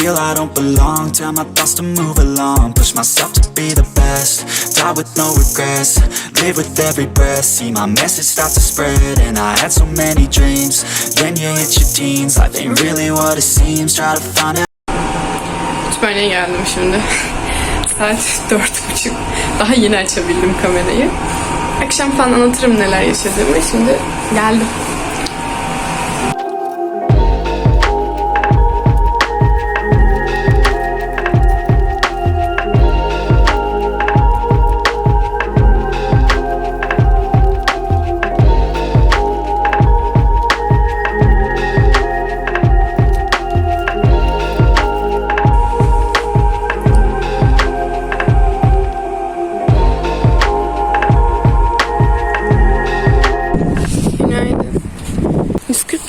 Feel I don't belong, tell my thoughts to move along. Push myself to be the best, die with no regrets. Live with every breath, see my message start to spread. And I had so many dreams. Then you hit your teens, life ain't really what it seems. Try to find out. Kütüphaneye geldim şimdi. Saat dört buçuk. Daha yeni açabildim kamerayı. Akşam falan anlatırım neler yaşadığımı. Şimdi geldim.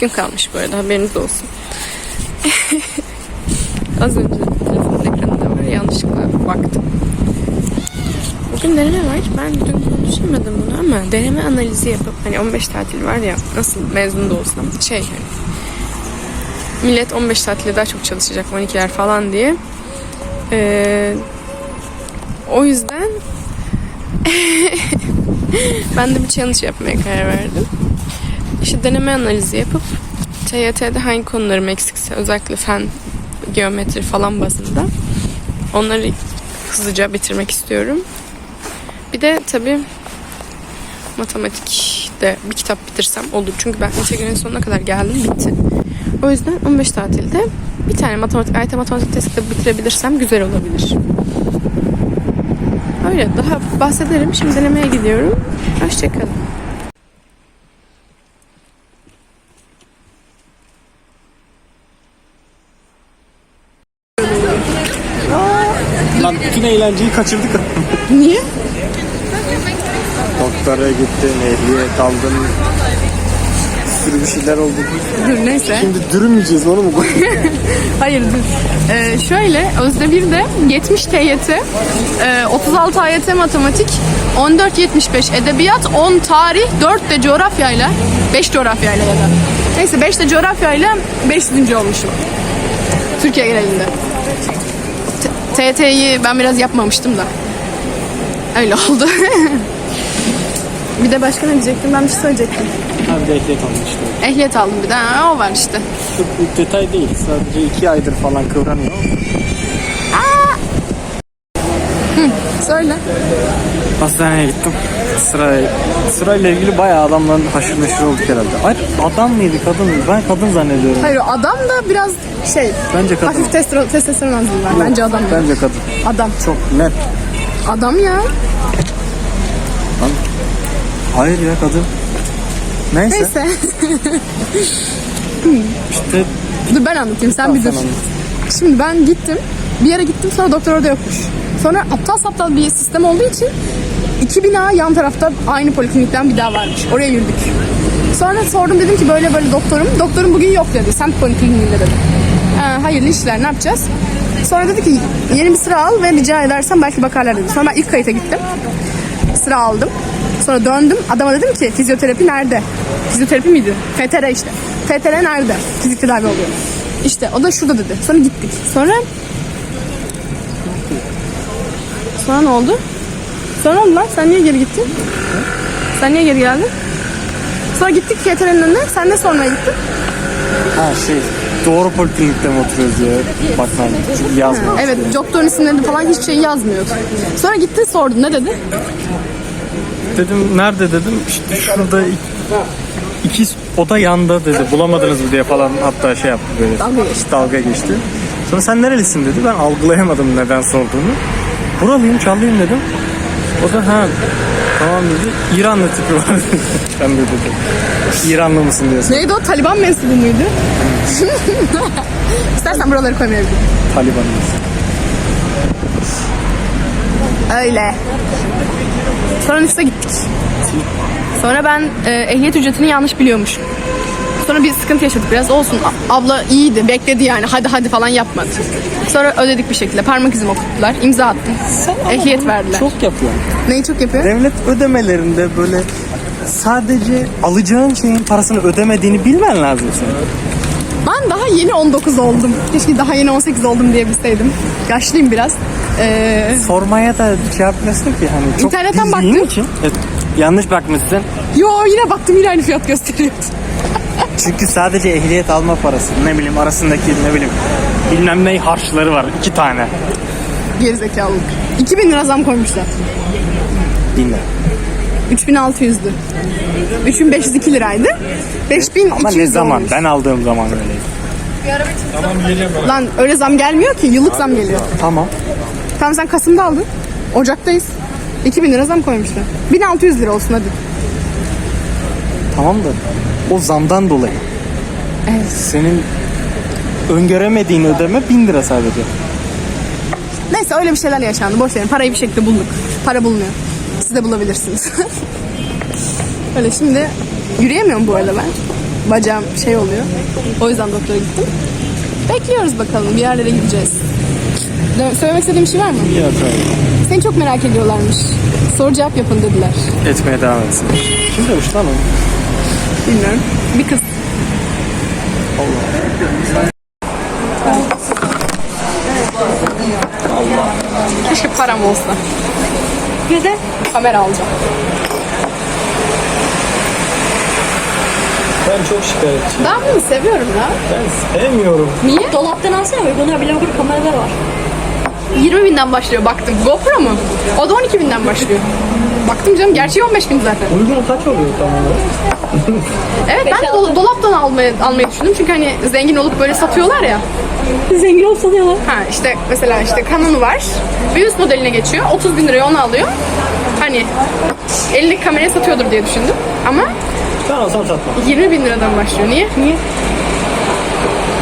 Gün kalmış bu arada haberiniz olsun. Az önce telefonun ekranında ya, yanlışlıkla baktım. Bugün deneme var. Ben dün konuşamadım bunu ama deneme analizi yapıp hani 15 tatil var ya nasıl mezun da olsam şey hani millet 15 tatilde daha çok çalışacak 12'ler falan diye. Ee, o yüzden ben de bir challenge yapmaya karar verdim. Deneme analizi yapıp TYT'de hangi konularım eksikse özellikle fen, geometri falan bazında onları hızlıca bitirmek istiyorum. Bir de tabii matematikte bir kitap bitirsem olur. Çünkü ben integralin sonuna kadar geldim bitti. O yüzden 15 tatilde bir tane matematik, AYT matematik testi de bitirebilirsem güzel olabilir. Öyle daha bahsederim. Şimdi denemeye gidiyorum. Hoşçakalın. Lan bütün eğlenceyi kaçırdık. Niye? Doktora gittin, ehliyet aldın. Bir sürü bir şeyler oldu. Dur neyse. Şimdi dürüm yiyeceğiz onu mu? Hayır dur. Ee, şöyle Özde bir de 70 TYT, e, 36 AYT matematik, 14 75 edebiyat, 10 tarih, 4 de coğrafyayla, 5 coğrafyayla ya da. Neyse 5 de coğrafyayla 500. olmuşum. Türkiye genelinde. T- TYT'yi ben biraz yapmamıştım da. Öyle oldu. bir de başka ne diyecektim? Ben bir şey söyleyecektim. Hem de ehliyet almış işte. Ehliyet aldım bir de. Ha, o var işte. Çok büyük detay değil. Sadece iki aydır falan kıvranıyor. Söyle. Hastaneye gittim. Sıra, sırayla ilgili bayağı adamların haşır neşir olduk herhalde. Ay adam mıydı kadın mıydı? Ben kadın zannediyorum. Hayır adam da biraz şey Bence kadın. hafif testosteron, testosteron azlığı var. Bence adam. Bence kadın. Adam. Çok net. Adam ya. Lan. Hayır ya kadın. Neyse. Neyse. İşte Dur ben anlatayım sen bir dur. anlat. Şimdi ben gittim. Bir yere gittim sonra doktor orada yokmuş. Sonra aptal saptal bir sistem olduğu için iki bina yan tarafta aynı poliklinikten bir daha varmış. Oraya yürüdük. Sonra sordum dedim ki böyle böyle doktorum. Doktorum bugün yok dedi. Semt polikliniğinde dedi. Ha, hayırlı işler ne yapacağız? Sonra dedi ki yeni bir sıra al ve rica edersen belki bakarlar dedi. Sonra ben ilk kayıta gittim. Sıra aldım. Sonra döndüm. Adama dedim ki fizyoterapi nerede? Fizyoterapi miydi? FTR işte. FTR nerede? Fizik tedavi oluyor. İşte o da şurada dedi. Sonra gittik. Sonra Sonra ne oldu? Sonra oldu lan? Sen niye geri gittin? Sen niye geri geldin? Sonra gittik FTR'nin önüne. Sen de sonra gittin. ha şey doğru poliklinikte mi oturuyoruz ya? Bak lan çünkü yazmıyor. Evet doktorun isimlerini falan hiçbir şey yazmıyordu. Sonra gittin sordun. Ne dedi? Dedim nerede dedim işte şurada iki, iki oda yanda dedi bulamadınız mı diye falan hatta şey yaptı böyle Dalga geçti. dalga geçti. Sonra sen nerelisin dedi ben algılayamadım neden sorduğunu. Buralıyım çallıyım dedim. O da ha tamam dedi İranlı tipi var. Ben de dedim İranlı mısın diyorsun Neydi o? Taliban mensubu muydu? İstersen buraları koymayabilirim. Taliban'ız. Öyle. Sonra Nice gittik. Sonra ben e, ehliyet ücretini yanlış biliyormuşum. Sonra bir sıkıntı yaşadık biraz. Olsun abla iyiydi, bekledi yani. Hadi hadi falan yapmadı. Sonra ödedik bir şekilde. Parmak izimi okuttular. imza attım. Ehliyet verdiler. Çok yapıyor. Neyi çok yapıyor? Devlet ödemelerinde böyle sadece alacağın şeyin parasını ödemediğini bilmen lazım senin. Ben daha yeni 19 oldum. Keşke daha yeni 18 oldum diyebilseydim. Yaşlıyım biraz. Ee, Sormaya da şey yapmıyorsun ki hani çok İnternetten bildiğin baktım. için. Evet, yanlış bakmışsın. yo yine baktım yine aynı fiyat gösteriyor. Çünkü sadece ehliyet alma parası ne bileyim arasındaki ne bileyim bilmem ne harçları var iki tane. Gerizekalılık. 2000 lira zam koymuşlar. Bilmiyorum. 3600'dü. 3502 liraydı. 5200 Ama ne zaman? olmuş. Ben aldığım zaman öyleydi. Lan öyle zam gelmiyor ki. Yıllık zam geliyor. Tamam. Tamam sen Kasım'da aldın. Ocak'tayız. 2000 lira zam koymuşlar. 1600 lira olsun hadi. Tamam da o zamdan dolayı. Evet. Senin öngöremediğin ödeme 1000 lira sadece. Neyse öyle bir şeyler yaşandı. Boş verin. Parayı bir şekilde bulduk. Para bulunuyor. Siz de bulabilirsiniz. öyle şimdi yürüyemiyorum bu arada ben. Bacağım şey oluyor. O yüzden doktora gittim. Bekliyoruz bakalım. Bir yerlere gideceğiz. De- Söylemek istediğim bir şey var mı? Yok Seni çok merak ediyorlarmış. Soru cevap yapın dediler. Etmeye devam etsin. Kim demiş lan onu? Bilmiyorum. Bir kız. Keşke param olsa. Neden? Kamera alacağım. Ben çok şikayetçiyim. Ben bunu seviyorum ya. Ben sevmiyorum. Niye? Dolaptan alsana uygun bile burada kameralar var. 20 binden başlıyor baktım. GoPro mu? O da 12 binden başlıyor. Baktım canım gerçeği 15 bin zaten. Uygun kaç oluyor tam olarak? Evet ben de dol- dolaptan almayı, almayı düşündüm. Çünkü hani zengin olup böyle satıyorlar ya. Zengin olsa diyorlar. Ha işte mesela işte Canon var. Bir üst modeline geçiyor. 30 bin liraya onu alıyor. Hani 50 kameraya satıyordur diye düşündüm. Ama Ben alsam satmam. 20 bin liradan başlıyor. Niye? Niye?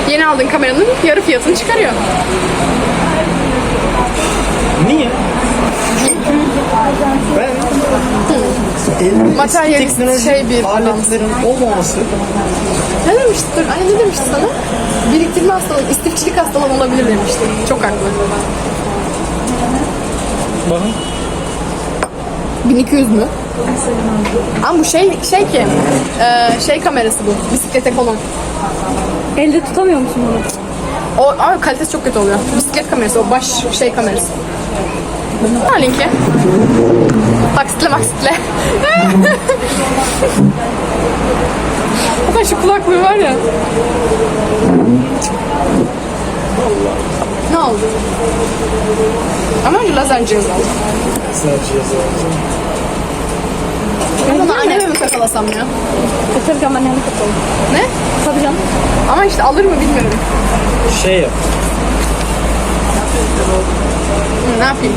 Yeni aldığın kameranın yarı fiyatını çıkarıyor. Niye? Ben Materyalist şey bir adam. aletlerin olmaması Ne demişti? Dur, anne ne demişti sana? Biriktirme hastalığı, istifçilik hastalığı olabilir demişti. Çok haklı. bakın 1200 mü? Ama bu şey şey ki e, şey kamerası bu. Bisiklete konan. Elde tutamıyor musun bunu? O ama kalitesi çok kötü oluyor. Bisiklet kamerası o baş şey kamerası. Linki. Taksitle maksitle. Hatta şu kulaklığı var ya. Ne oldu? Ama önce lazer cihazı aldım. Ben onu anneme mi kakalasam ya? Takıracağım ben yanı kapalı. Ne? Tabii canım. Ama işte alır mı bilmiyorum. şey yap. Ne yapayım?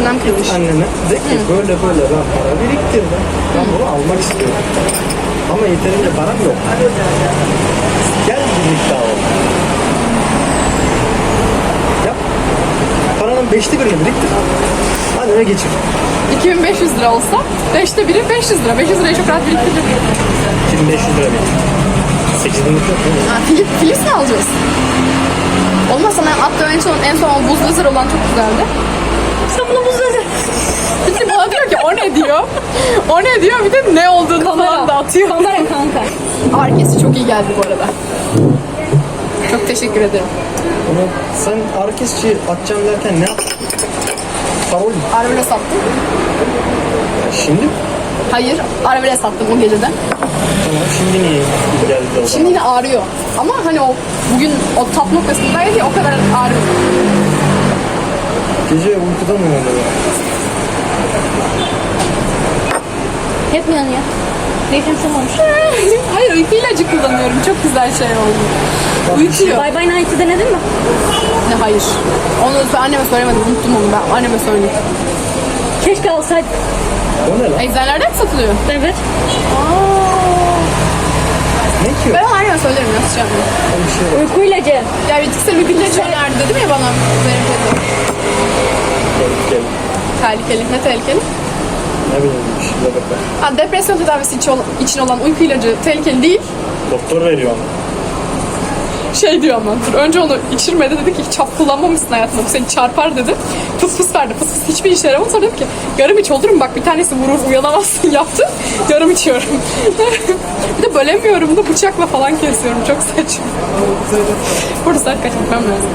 Tırnağım kırılmış. Annene de ki böyle böyle ben para biriktirdim. Ben bunu almak istiyorum. Ama yeterince param yok. Gel birlikte alalım. Yap. Paranın beşte birini biriktir. Annene geçir. 2500 lira olsa 5'te biri 500 lira. 500 lirayı çok rahat biriktiririm. 2500 lira biriktir. 8 binlik yok değil mi? Ha, Philip, Philips mi alacağız? Olmaz sana attığım en son, en son o buz lazer olan çok güzeldi. Buz lazer. Şimdi bana diyor ki o ne diyor? O ne diyor? Bir de ne olduğunu falan da atıyor. Kamera kanka. Ağrı kesici çok iyi geldi bu arada. Çok teşekkür ederim. Ama sen ağrı kesici atacağım derken ne yaptın? Parol mü? Arabile sattım. Şimdi? Hayır, arabile sattım o geceden. Tamam şimdi niye geldi o zaman? Şimdi yine ağrıyor. Ama hani o bugün o tap noktasındaydı ya o kadar ağrıyor. Gece uykudan mı uyanıyor? Hep mi yanıyor? Zeytin olmuş. Hayır uyku ilacı kullanıyorum. Çok güzel şey oldu. Uyutuyor. Bye bye night'ı denedin mi? Ne hayır. Onu ben anneme söylemedim. Unuttum onu ben. Anneme söyleyeyim. Keşke alsaydık. O ne lan? Eczanelerde mi satılıyor? Evet. Ne ki Ben onu anneme söylerim ya sıcak mı? o? Bir şey var. Uyku ilacı. Ya bitkisel uyku ilacı önerdi dedim ya bana. Zeynep teyze. Gel. Tehlikeli. Ne tehlikeli? Ne bileyim bir şey. Ha, depresyon tedavisi için, için olan uyku ilacı tehlikeli değil. Doktor veriyor onu. Şey diyor ama dur, önce onu içirmedi dedi ki hiç hap kullanmamışsın hayatında bu seni çarpar dedi. Fıs fıs verdi fıs fıs hiçbir işe yaramadı sonra dedim ki yarım iç olur mu bak bir tanesi vurur uyanamazsın yaptı yarım içiyorum. bir de bölemiyorum da bıçakla falan kesiyorum çok saçma. Burada saat kaç gitmem lazım.